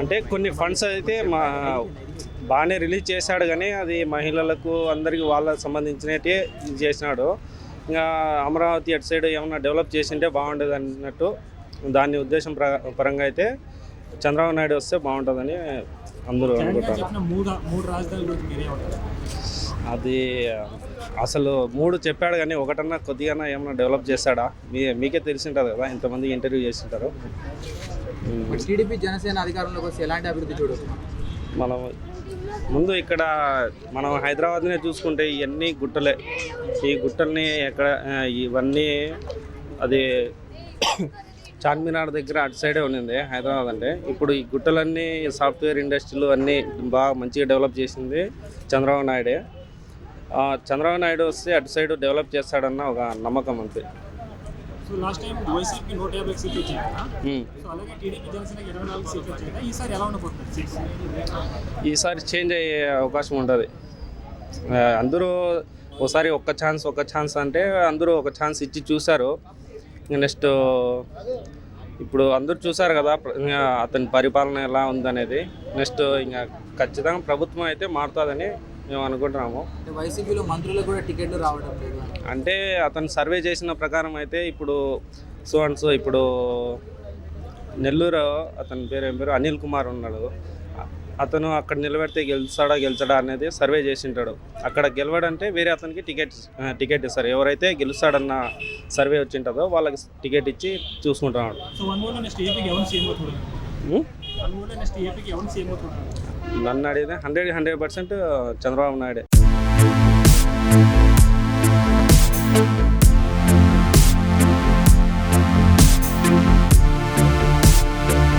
అంటే కొన్ని ఫండ్స్ అయితే మా బాగానే రిలీజ్ చేశాడు కానీ అది మహిళలకు అందరికీ వాళ్ళకి సంబంధించినట్టే చేసినాడు. ఇంకా అమరావతి అటు సైడ్ ఏమన్నా డెవలప్ చేసింటే బాగుండేది అన్నట్టు దాని ఉద్దేశం ప్ర- పరంగా అయితే చంద్రబాబు నాయుడు వస్తే బాగుంటుందని అందరూ అనుకుంటారు. అది అసలు మూడు చెప్పాడు కానీ ఒకటన్నా కొద్దిగా ఏమన్నా డెవలప్ చేశాడా మీ మీకే తెలిసి ఉంటుంది కదా ఇంతమంది ఇంటర్వ్యూ చేసింటారు. టీడీపీ జనసేన అధికారంలోకి వస్తే ఎలాంటి అభివృద్ధి చూడొచ్చు మనం ముందు ఇక్కడ మనం హైదరాబాద్నే చూసుకుంటే ఇవన్నీ గుట్టలే. ఈ గుట్టల్ని ఎక్కడ ఇవన్నీ అది చార్మినార్ దగ్గర అటు సైడే ఉన్నింది హైదరాబాద్ అంటే. ఇప్పుడు ఈ గుట్టలన్నీ సాఫ్ట్వేర్ ఇండస్ట్రీలు అన్నీ బాగా మంచిగా డెవలప్ చేసింది చంద్రబాబు నాయుడే. చంద్రబాబు నాయుడు వస్తే అటు సైడ్ డెవలప్ చేస్తాడన్న ఒక నమ్మకం అంతే. సో లాస్ట్ టైం వైసీపీ నూట యాభై సీట్లు వచ్చాయి కదా? ఉమ్. సో అలాగే టీడీపీ జనసేనకి ఇరవై నాలుగు సీట్లు వచ్చాయి కదా? ఈసారి ఎలా ఉండబోతుంది సీట్స్? ఈసారి చేంజ్ అయ్యే అవకాశం ఉంటుంది. అందరూ ఒకసారి ఒక్క ఛాన్స్ ఒక్క ఛాన్స్ అంటే అందరూ ఒక ఛాన్స్ ఇచ్చి చూశారు. నెక్స్ట్ ఇప్పుడు అందరూ చూశారు కదా అతని పరిపాలన ఎలా ఉందనేది. నెక్స్ట్ ఇంకా ఖచ్చితంగా ప్రభుత్వం అయితే మారుతుందని మేము అనుకుంటున్నాము. అంటే వైసీపీలో మంత్రులకు కూడా టికెట్లు రావడం లేదు. అంటే అతను సర్వే చేసిన ప్రకారం అయితే ఇప్పుడు సో అండ్ సో ఇప్పుడు నెల్లూరు అతని పేరు ఏం పేరు? అనిల్ కుమార్ ఉన్నాడు. అతను అక్కడ నిలబెడితే గెలుస్తాడా గెలిచాడా అనేది సర్వే చేసింటాడు. అక్కడ గెలవడంటే వేరే అతనికి టికెట్ టికెట్ ఇస్తారు. ఎవరైతే గెలుస్తాడన్న సర్వే వచ్చింటుందో వాళ్ళకి టికెట్ ఇచ్చి చూసుకుంటున్నాడు. ನನ್ನ ಅಡಿಗೆ hundred hundred percent Chandrababu Naidu